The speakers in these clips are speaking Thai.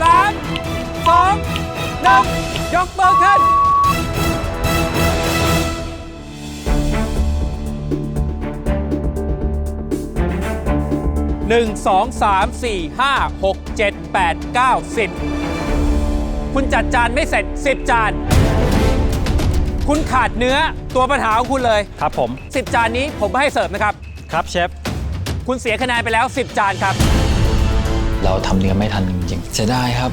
หนึ่งยกมือขึ้น หนึ่งสองสามสี่ห้าหกเจ็ดแปดเก้าสิบคุณจัดจานไม่เสร็จสิบจาน คุณขาดเนื้อตัวปัญหาของคุณเลยครับผม สิบจานนี้ผมไม่ให้เสิร์ฟนะครับ ครับเชฟ คุณเสียคะแนนไปแล้ว 10 จานครับ เราทำเนื้อไม่ทันจริงๆเสียดายครับ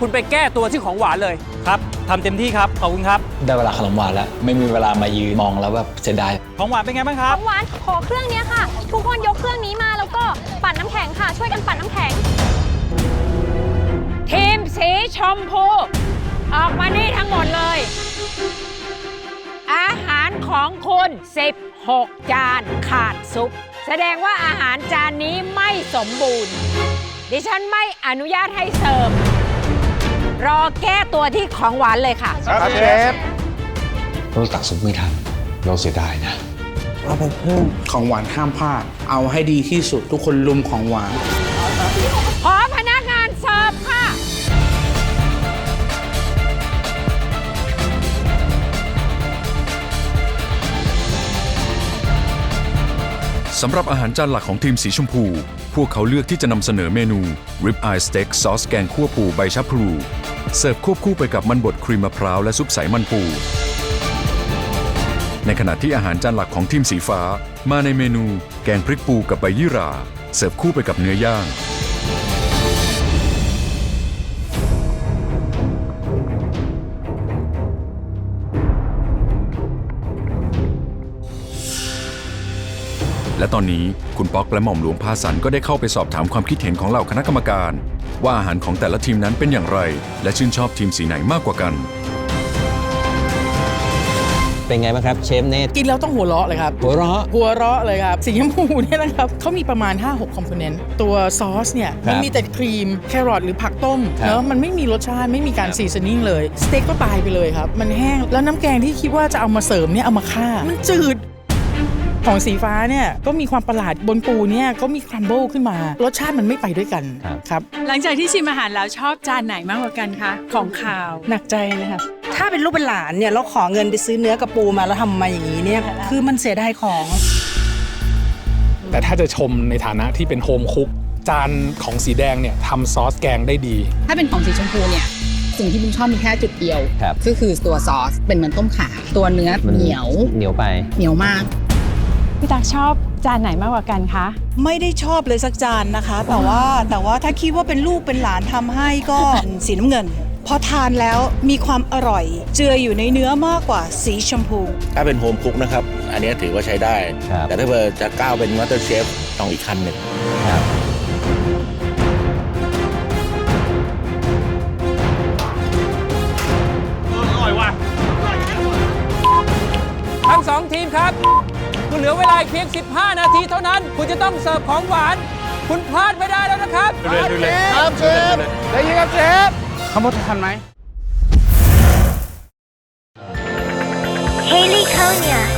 คุณไปแก้ตัวที่ของหวานเลยครับทำเต็มที่ครับ ขอบคุณครับ ได้เวลาขนมหวานแล้ว ไม่มีเวลามายืนมองแล้วแบบเสียดาย ของหวานเป็นไงบ้างครัขบองหวานขอเครื่องเนี้ยค่ะ ทุกคนยกเครื่องนี้มาแล้วก็ปั่นน้ำแข็งค่ะ ช่วยกันปั่นน้ำแข็ง ทีมสีชมพู ออกมานี่ทั้งหมดเลย อาหารของคุณ 16 จานขาดซุป แสดงว่าอาหารจานนี้ไม่สมบูรณ์ ดิฉันไม่อนุญาตให้เสิร์ฟ รอแก้ตัวที่ของหวานเลยค่ะ ครับเชฟเราตักซุปไม่ทัน เราเสียดายนะเอาไปเพิ่มของหวานห้ามพลาด เอาให้ดีที่สุดทุกคนลุมของหวาน สำหรับอาหารจานหลักของทีมสีชมพู พวกเขาเลือกที่จะนำเสนอเมนู Rib Eye Steak ซอสแกงคั่วปูใบชะพลู เสิร์ฟควบคู่ไปกับมันบดครีมมะพร้าวและซุปใสมันปู ในขณะที่อาหารจานหลักของทีมสีฟ้า มาในเมนู แกงพริกปูกับใบยี่หร่า เสิร์ฟคู่ไปกับเนื้อย่าง และตอนนี้คุณป๊อกและหม่อมหลวงพาสันก็ได้เข้าไปสอบถามความคิดเห็นของเหล่าคณะกรรมการ ว่าอาหารของแต่ละทีมนั้นเป็นอย่างไร และชื่นชอบทีมสีไหนมากกว่ากัน เป็นไงบ้างครับเชฟเนตกินแล้วต้องหัวเราะเลยครับ หัวเราะ หัวเราะเลยครับ สีชมพูเนี่ยนะครับเขามีประมาณ 5-6 คอมโพเนนต์ตัวซอสเนี่ยครับมันมีแต่ครีม แครอทหรือผักต้มครับเนอะมันไม่มีรสชาติ ไม่มีการครับซีซันนิ่งเลย สเต็กก็ตายไปเลยครับ มันแห้ง แล้วน้ำแกงที่คิดว่าจะเอามาเสริมเนี่ยเอามาฆ่า มันจืด ของสีฟ้าเนี่ยก็มีความประหลาดบนปูเนี่ยก็มีครัมเบิลขึ้นมา รสชาติมันไม่ไปด้วยกันครับหลังจากที่ชิมอาหารแล้วชอบจานไหนมากกว่ากันคะของข่าว หนักใจเลยครับถ้าเป็นลูกเป็นหลานเนี่ยเราขอเงินไปซื้อเนื้อกับปูมาแล้วทำมาอย่างนี้เนี่ยคือมันเสียดายของ แต่ถ้าจะชมในฐานะที่เป็นโฮมคุก จานของสีแดงเนี่ยทำซอสแกงได้ดี ถ้าเป็นของสีชมพูเนี่ย สิ่งที่บุมชอบมีแค่จุดเดียว ครับ ก็คือตัวซอสเป็นเหมือนต้มขา ตัวเนื้อมันเหนียว เหนียวไป เหนียวมาก พี่ตักชอบจานไหนมากกว่ากันคะ ไม่ได้ชอบเลยสักจานนะคะ แต่ว่าแต่ว่าถ้าคิดว่าเป็นลูกเป็นหลานทำให้ก็สีน้ำเงินพอทานแล้วมีความอร่อย เจืออยู่ในเนื้อมากกว่าสีชมพู ถ้าเป็นโฮมคุกนะครับ อันนี้ถือว่าใช้ได้ครับแต่ถ้าเบอร์จะก้าวเป็นมาสเตอร์เชฟต้องอีกขั้นหนึ่งครับทั้งสองทีมครับคุณ เหลือเวลาอีกเพียง 15 นาทีเท่านั้น คุณจะต้องเสิร์ฟของหวาน คุณพลาดไม่ได้แล้วนะครับครับเชฟได้ยินครับเชฟคำพูดทันไหม Haley Konya H Group